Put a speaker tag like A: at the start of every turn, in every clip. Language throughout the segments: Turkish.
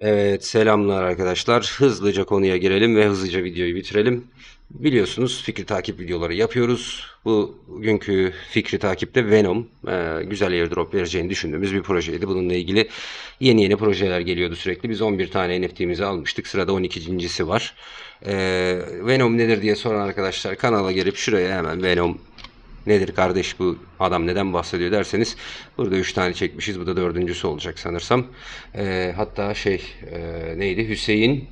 A: Evet, selamlar arkadaşlar. Hızlıca konuya girelim ve hızlıca videoyu bitirelim. Biliyorsunuz fikri takip videoları yapıyoruz. Bu bugünkü fikri takipte Venom e, güzel airdrop vereceğini düşündüğümüz bir projeydi. Bununla ilgili yeni yeni projeler geliyordu sürekli. Biz 11 tane NFT'mizi almıştık. Sırada 12.si var. E, Venom nedir diye soran arkadaşlar kanala gelip şuraya hemen Venom nedir kardeş bu adam neden bahsediyor derseniz burada 3 tane çekmişiz. Bu da dördüncüsü olacak sanırsam. Ee, hatta şey e, neydi Hüseyin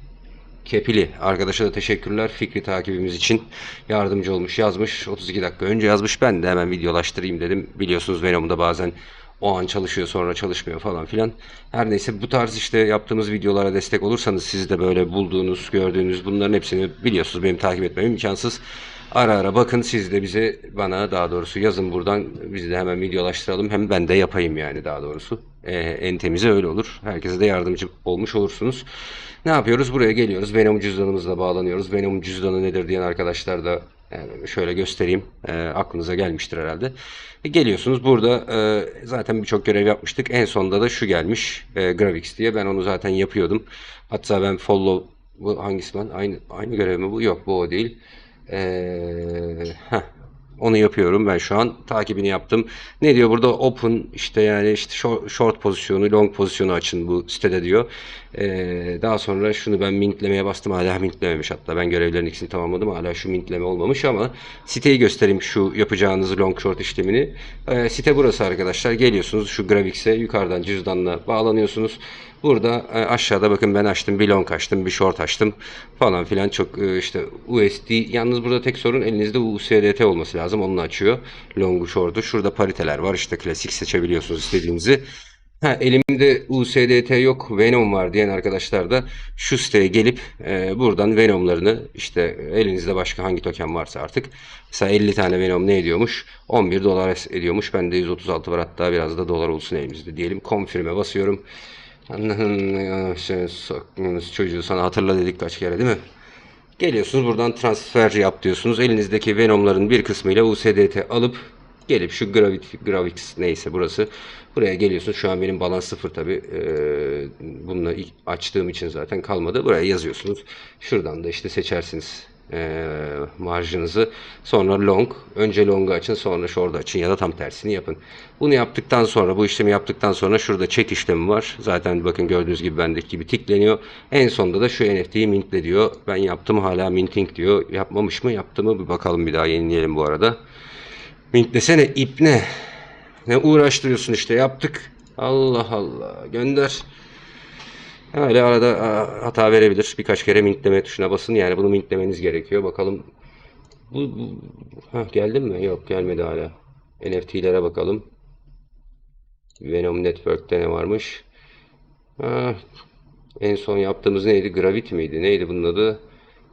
A: Kepili arkadaşa da teşekkürler fikri takibimiz için yardımcı olmuş yazmış 32 dakika önce yazmış ben de hemen videolaştırayım dedim biliyorsunuz Venom'da bazen o an çalışıyor sonra çalışmıyor falan filan. Her neyse bu tarz işte yaptığımız videolara destek olursanız siz de böyle bulduğunuz gördüğünüz bunların hepsini biliyorsunuz benim takip etmem imkansız. Ara ara bakın siz de bize bana daha doğrusu yazın buradan biz de hemen videolaştıralım. Hem ben de yapayım yani daha doğrusu. Ee, en temizi öyle olur. Herkese de yardımcı olmuş olursunuz. Ne yapıyoruz? Buraya geliyoruz. Venom cüzdanımızla bağlanıyoruz. Venom cüzdanı nedir diyen arkadaşlar da yani şöyle göstereyim. E, aklınıza gelmiştir herhalde. E, geliyorsunuz burada e, zaten birçok görev yapmıştık. En sonunda da şu gelmiş. E, Gravix diye. Ben onu zaten yapıyordum. Hatta ben follow bu hangisi lan? Aynı aynı görev mi bu? Yok bu o değil. Ee, heh, onu yapıyorum ben şu an. Takibini yaptım. Ne diyor burada? Open işte yani işte short, pozisyonu, long pozisyonu açın bu sitede diyor. Ee, daha sonra şunu ben mintlemeye bastım. Hala mintlememiş hatta. Ben görevlerin ikisini tamamladım. Hala şu mintleme olmamış ama siteyi göstereyim şu yapacağınız long short işlemini. Ee, site burası arkadaşlar. Geliyorsunuz şu Gravix'e yukarıdan cüzdanla bağlanıyorsunuz. Burada e, aşağıda bakın ben açtım bir long açtım bir short açtım falan filan çok e, işte USD yalnız burada tek sorun elinizde USDT olması lazım onu açıyor. Long'u short'u şurada pariteler var. İşte klasik seçebiliyorsunuz istediğinizi. Ha, elimde USDT yok. Venom var diyen arkadaşlar da şu siteye gelip e, buradan Venom'larını işte elinizde başka hangi token varsa artık mesela 50 tane Venom ne ediyormuş? 11 dolar ediyormuş. Bende 136 var. Hatta biraz da dolar olsun elimizde diyelim. Confirm'e basıyorum. Çocuğu sana hatırla dedik kaç kere değil mi? Geliyorsunuz buradan transfer yap diyorsunuz. Elinizdeki Venom'ların bir kısmıyla USDT alıp gelip şu Gravit, Gravix neyse burası. Buraya geliyorsunuz. Şu an benim balans sıfır tabi. Ee, bununla açtığım için zaten kalmadı. Buraya yazıyorsunuz. Şuradan da işte seçersiniz e, marjınızı. Sonra long. Önce long'u açın sonra short'u açın ya da tam tersini yapın. Bunu yaptıktan sonra bu işlemi yaptıktan sonra şurada çek işlemi var. Zaten bakın gördüğünüz gibi bendeki gibi tikleniyor. En sonunda da şu NFT'yi mintle diyor. Ben yaptım hala minting diyor. Yapmamış mı yaptı mı bir bakalım bir daha yenileyelim bu arada. Mintlesene ipne. Ne uğraştırıyorsun işte yaptık. Allah Allah gönder. Öyle arada hata verebilir. Birkaç kere mintleme tuşuna basın. Yani bunu mintlemeniz gerekiyor. Bakalım. Bu, bu Heh, geldi mi? Yok gelmedi hala. NFT'lere bakalım. Venom Network'te ne varmış? Ha, en son yaptığımız neydi? Gravity miydi? Neydi bunun adı?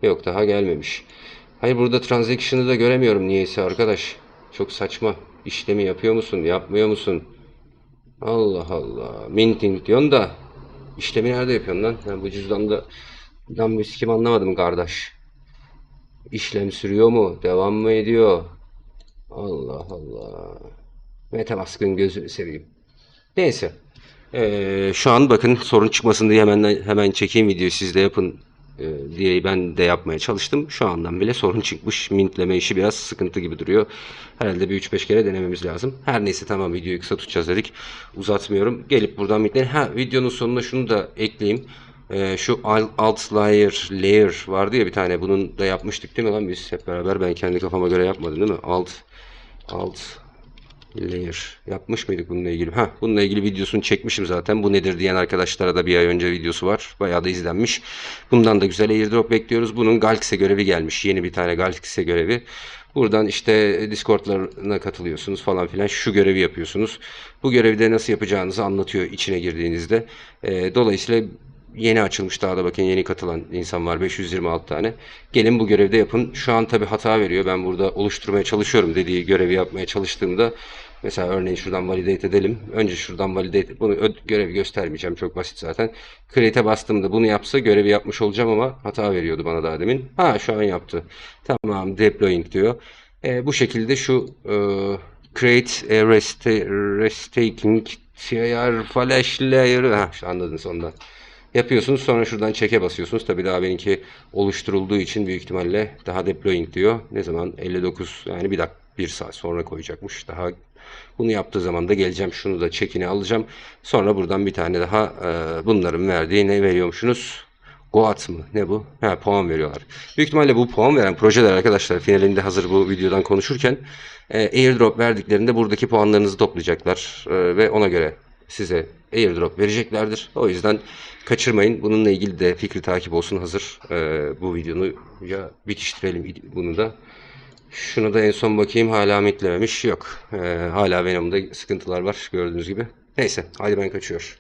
A: Yok daha gelmemiş. Hayır burada transaction'ı da göremiyorum niyeyse arkadaş. Çok saçma. İşlemi yapıyor musun? Yapmıyor musun? Allah Allah. Minting diyorsun da İşlemi nerede yapıyorsun lan? Yani bu cüzdanda lan bir sikim anlamadım kardeş. İşlem sürüyor mu? Devam mı ediyor? Allah Allah. Metamask'ın gözünü seveyim. Neyse. Ee, şu an bakın sorun çıkmasın diye hemen hemen çekeyim videoyu siz de yapın diye ben de yapmaya çalıştım. Şu andan bile sorun çıkmış. Mintleme işi biraz sıkıntı gibi duruyor. Herhalde bir 3-5 kere denememiz lazım. Her neyse tamam videoyu kısa tutacağız dedik. Uzatmıyorum. Gelip buradan mintleyin. Ha videonun sonuna şunu da ekleyeyim. Ee, şu alt layer layer vardı ya bir tane. Bunun da yapmıştık değil mi lan biz hep beraber. Ben kendi kafama göre yapmadım değil mi? Alt alt layer yapmış mıydık bununla ilgili? Ha, bununla ilgili videosunu çekmişim zaten. Bu nedir diyen arkadaşlara da bir ay önce videosu var. Bayağı da izlenmiş. Bundan da güzel airdrop bekliyoruz. Bunun Galx'e görevi gelmiş. Yeni bir tane Galx'e görevi. Buradan işte Discord'larına katılıyorsunuz falan filan. Şu görevi yapıyorsunuz. Bu görevi de nasıl yapacağınızı anlatıyor içine girdiğinizde. E, dolayısıyla yeni açılmış daha da bakın yeni katılan insan var 526 tane. Gelin bu görevde yapın. Şu an tabi hata veriyor. Ben burada oluşturmaya çalışıyorum dediği görevi yapmaya çalıştığımda mesela örneğin şuradan validate edelim. Önce şuradan validate bunu görevi göstermeyeceğim. Çok basit zaten. Create'e bastığımda bunu yapsa görevi yapmış olacağım ama hata veriyordu bana daha demin. Ha şu an yaptı. Tamam deploying diyor. E, bu şekilde şu e, create a rest, restaking TR flash layer ha, anladın sonunda Yapıyorsunuz sonra şuradan çeke basıyorsunuz. Tabii daha benimki oluşturulduğu için büyük ihtimalle daha deploying diyor. Ne zaman? 59 yani bir dakika bir saat sonra koyacakmış. Daha bunu yaptığı zaman da geleceğim. Şunu da çekini alacağım. Sonra buradan bir tane daha e, bunların verdiği ne veriyormuşsunuz? Goat mı? Ne bu? Ha, puan veriyorlar. Büyük ihtimalle bu puan veren projeler arkadaşlar finalinde hazır bu videodan konuşurken e, airdrop verdiklerinde buradaki puanlarınızı toplayacaklar e, ve ona göre size airdrop vereceklerdir. O yüzden kaçırmayın. Bununla ilgili de fikri takip olsun hazır. E, bu videonu ya bitiştirelim bunu da. Şunu da en son bakayım hala mitlememiş. Yok. E, hala Venom'da sıkıntılar var gördüğünüz gibi. Neyse hadi ben kaçıyor.